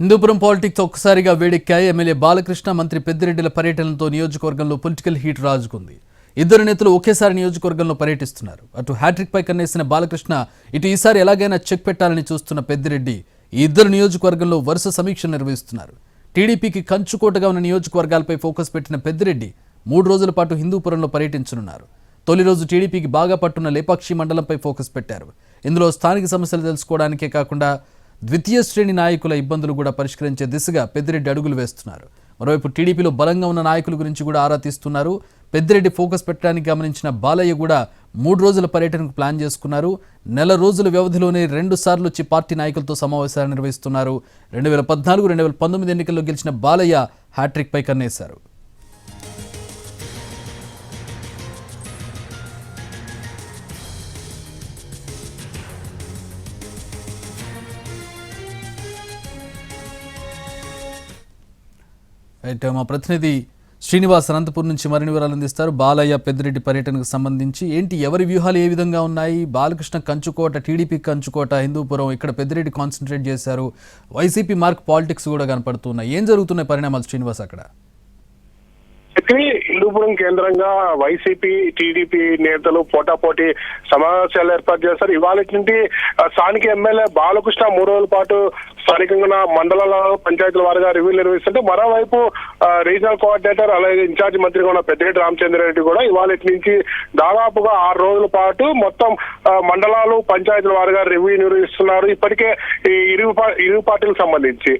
Hindupuram politics ఒక్కసారిగా వేడెక్కాయి. MLA Balakrishna మంత్రి పెద్దిరెడ్డిల పర్యటనతో నియోజకవర్గంలో పొలిటికల్ హీట్ రాజుకుంది. ఇద్దరు నేతలు ఒకేసారి నియోజకవర్గంలో పర్యటిస్తున్నారు. అటు హ్యాట్రిక్ పై కన్నేసిన బాలకృష్ణ ఇటు ఈసారి ఎలాగైనా చెక్ పెట్టాలని చూస్తున్న పెద్దిరెడ్డి ఈ ఇద్దరు నియోజకవర్గంలో వరుస సమీక్ష నిర్వహిస్తున్నారు. టీడీపీకి కంచుకోటగా ఉన్న నియోజకవర్గాలపై ఫోకస్ పెట్టిన పెద్దిరెడ్డి మూడు రోజుల పాటు హిందూపురంలో పర్యటించనున్నారు. తొలి రోజు టీడీపీకి బాగా పట్టున్న లేపాక్షి మండలంపై ఫోకస్ పెట్టారు. ఇందులో స్థానిక సమస్యలు తెలుసుకోవడానికే కాకుండా ద్వితీయ శ్రేణి నాయకుల ఇబ్బందులు కూడా పరిష్కరించే దిశగా పెద్దిరెడ్డి అడుగులు వేస్తున్నారు. మరోవైపు టీడీపీలో బలంగా ఉన్న నాయకుల గురించి కూడా ఆరా తీస్తున్నారు. పెద్దిరెడ్డి ఫోకస్ పెట్టడానికి గమనించిన బాలయ్య కూడా మూడు రోజుల పర్యటనకు ప్లాన్ చేసుకున్నారు. నెల రోజుల వ్యవధిలోనే రెండు సార్లు వచ్చి పార్టీ నాయకులతో సమావేశాలు నిర్వహిస్తున్నారు. రెండు వేల పద్నాలుగు రెండు వేల పంతొమ్మిది ఎన్నికల్లో గెలిచిన బాలయ్య హ్యాట్రిక్ పై కన్నేశారు. అయితే మా ప్రతినిధి శ్రీనివాస్ అనంతపూర్ నుంచి మరిన్ని వివరాలు అందిస్తారు. బాలయ్య పెద్దిరెడ్డి పర్యటనకు సంబంధించి ఏంటి ఎవరి వ్యూహాలు ఏ విధంగా ఉన్నాయి? బాలకృష్ణ కంచుకోట టీడీపీ కంచుకోట హిందూపురం ఇక్కడ పెద్దిరెడ్డి కాన్సన్ట్రేట్ చేశారు. వైసీపీ మార్క్ పాలిటిక్స్ కూడా కనపడుతున్నాయి. ఏం జరుగుతున్నాయి పరిణామాలు శ్రీనివాస్ అక్కడ? చెప్పి కేంద్రంగా వైసీపీ టీడీపీ నేతలు పోటాపోటీ సమావేశాలు ఏర్పాటు చేస్తారు ఇవాళ నుండి స్థానిక ఎమ్మెల్యే బాలకృష్ణ మూడు రోజుల పాటు స్థానికంగా మండలాల పంచాయతీల వారిగా రివ్యూ నిర్వహిస్తుంటే మరోవైపు రీజనల్ కోఆర్డినేటర్ అలాగే ఇన్ఛార్జ్ మంత్రిగా ఉన్న పెద్దిరెడ్డి రామచంద్రారెడ్డి కూడా ఇవాళ నుంచి దాదాపుగా ఆరు రోజుల పాటు మొత్తం మండలాలు పంచాయతీల వారిగా రివ్యూ నిర్వహిస్తున్నారు. ఇప్పటికే ఈ ఇరు ఇరు పార్టీలకు సంబంధించి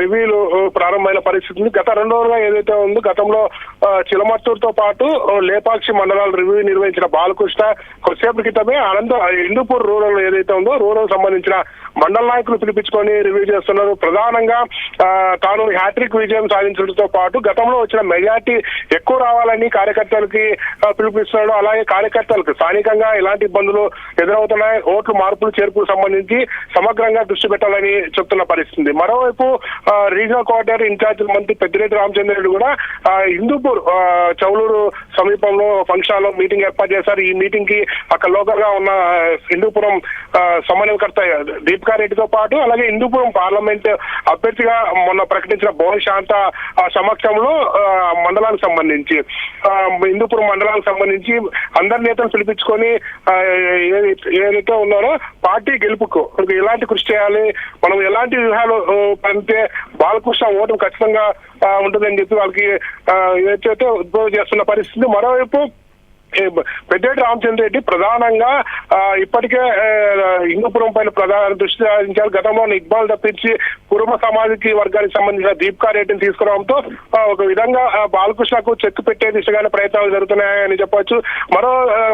రివ్యూలు ప్రారంభమైన పరిస్థితి ఉంది. గత రెండు రోజులుగా ఏదైతే ఉందో గతంలో చిలమత్తూరుతో పాటు లేపాక్షి మండలాల రివ్యూ నిర్వహించిన బాలకృష్ణ కొద్దిసేపటి క్రితమే అనంత ఇందుపూర్ రూరల్ ఏదైతే ఉందో రూరల్ సంబంధించిన మండల నాయకులు పిలిపించుకొని రివ్యూ చేస్తున్నారు. ప్రధానంగా తాను హ్యాట్రిక్ విజయం సాధించడంతో పాటు గతంలో వచ్చిన మెజార్టీ ఎక్కువ రావాలని కార్యకర్తలకి పిలుపునిస్తున్నాడు అలాగే కార్యకర్తలకు స్థానికంగా ఎలాంటి ఇబ్బందులు ఎదురవుతున్నాయి ఓట్లు మార్పులు చేర్పులకు సంబంధించి సమగ్రంగా దృష్టి పెట్టాలని చెప్తున్న పరిస్థితి. మరోవైపు రీజనల్ కోఆర్డినేటర్ ఇన్ఛార్జ్ మంత్రి పెద్దిరెడ్డి రామచంద్రుడు కూడా హిందూపూర్ చౌలూరు సమీపంలో ఫంక్షన్ హాల్లో మీటింగ్ ఏర్పాటు చేశారు. ఈ మీటింగ్కి అక్కడ లోకల్గా ఉన్న హిందూపురం సమన్వయకర్త దీపికా రెడ్డితో పాటు అలాగే హిందూపురం పార్లమెంట్ అభ్యర్థిగా మొన్న ప్రకటించిన భువన్ శాంత సమక్షంలో ఆ, మండలానికి సంబంధించి హిందూపురం మండలానికి సంబంధించి అందరి నేతలు పిలిపించుకొని ఏదైతే ఉన్నారో పార్టీ గెలుపుకు ఎలాంటి కృషి చేయాలి మనం ఎలాంటి వ్యూహాలు పంపితే బాలకృష్ణ ఓటమి ఖచ్చితంగా ఉంటుందని చెప్పి వాళ్ళకి ఏదైతే ఉద్భవం చేస్తున్న పరిస్థితి మరోవైపు పెద్దేటి రామచంద్ర రెడ్డి ప్రధానంగా ఆ, ఇప్పటికే హిందూపురం పైన ప్రధాన దృష్టి సారించారు. గతంలో ఇక్బాల్ తప్పించి కుటుంబ సమాజకి వర్గానికి సంబంధించిన దీపికా రెడ్డిని తీసుకురావడంతో ఒక విధంగా బాలకృష్ణకు చెక్ పెట్టే దిశగానే ప్రయత్నాలు జరుగుతున్నాయని చెప్పొచ్చు మరో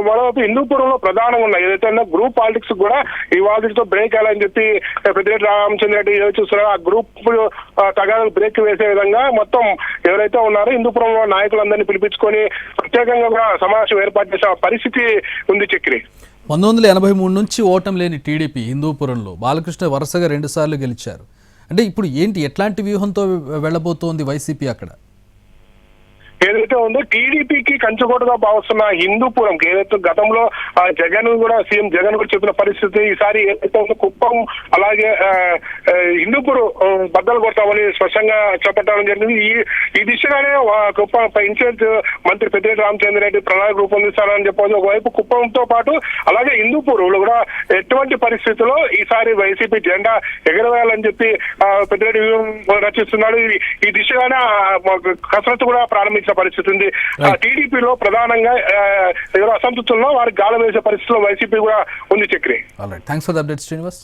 మరోవైపు హిందూపురంలో ప్రధానంగా ఉన్నాయి ఏదైతే గ్రూప్ పాలిటిక్స్ కూడా ఈ వాటితో బ్రేక్ అయ్యాలని చెప్పి పెద్దేటి రామచంద్ర రెడ్డి చూస్తున్నారు ఆ గ్రూప్ తగాదాలు బ్రేక్ వేసే విధంగా మొత్తం ఎవరైతే ఉన్నారో హిందూపురంలో నాయకులందరినీ పిలిపించుకొని ప్రత్యేకంగా కూడా సమావేశం ఏర్పాటు చేసే పరిస్థితి ఉంది చక్రి. పంతొమ్మిది వందల ఎనభై మూడు నుంచి ఓటం లేని టీడీపీ హిందూపురంలో బాలకృష్ణ వరుసగా రెండుసార్లు గెలిచారు. అంటే ఇప్పుడు ఏంటి ఎట్లాంటి వ్యూహంతో వెళ్ళబోతోంది వైసీపీ అక్కడ? ఏదైతే ఉందో టీడీపీకి కంచుకోటగా భావిస్తున్న హిందూపురం ఏదైతే గతంలో జగన్ కూడా సీఎం జగన్ కూడా చెప్పిన పరిస్థితి ఈసారి ఏదైతే ఉందో కుప్పం అలాగే హిందూపురం బద్దలు కొడతామని స్పష్టంగా చెప్పడం జరిగింది. ఈ ఈ దిశగానే కుప్పం ఇన్ఛార్జ్ మంత్రి పెద్దిరెడ్డి రామచంద్రరెడ్డి ప్రణాళిక రూపొందిస్తారని చెప్పవచ్చు. ఒకవైపు కుప్పంతో పాటు అలాగే హిందూపూర్ కూడా ఎటువంటి పరిస్థితుల్లో ఈసారి వైసీపీ జెండా ఎగరవేయాలని చెప్పి పెద్దిరెడ్డి వ్యూహం రచిస్తున్నాడు. ఈ- దిశగానే కసరత్తు కూడా ప్రారంభించిన పరిస్థితి ఉంది. టీడీపీలో ప్రధానంగా అసంతృప్తుల్లో వారికి గాలం వేసే పరిస్థితిలో వైసీపీ కూడా ఉంది Chakri. All right thanks for the update Srinivas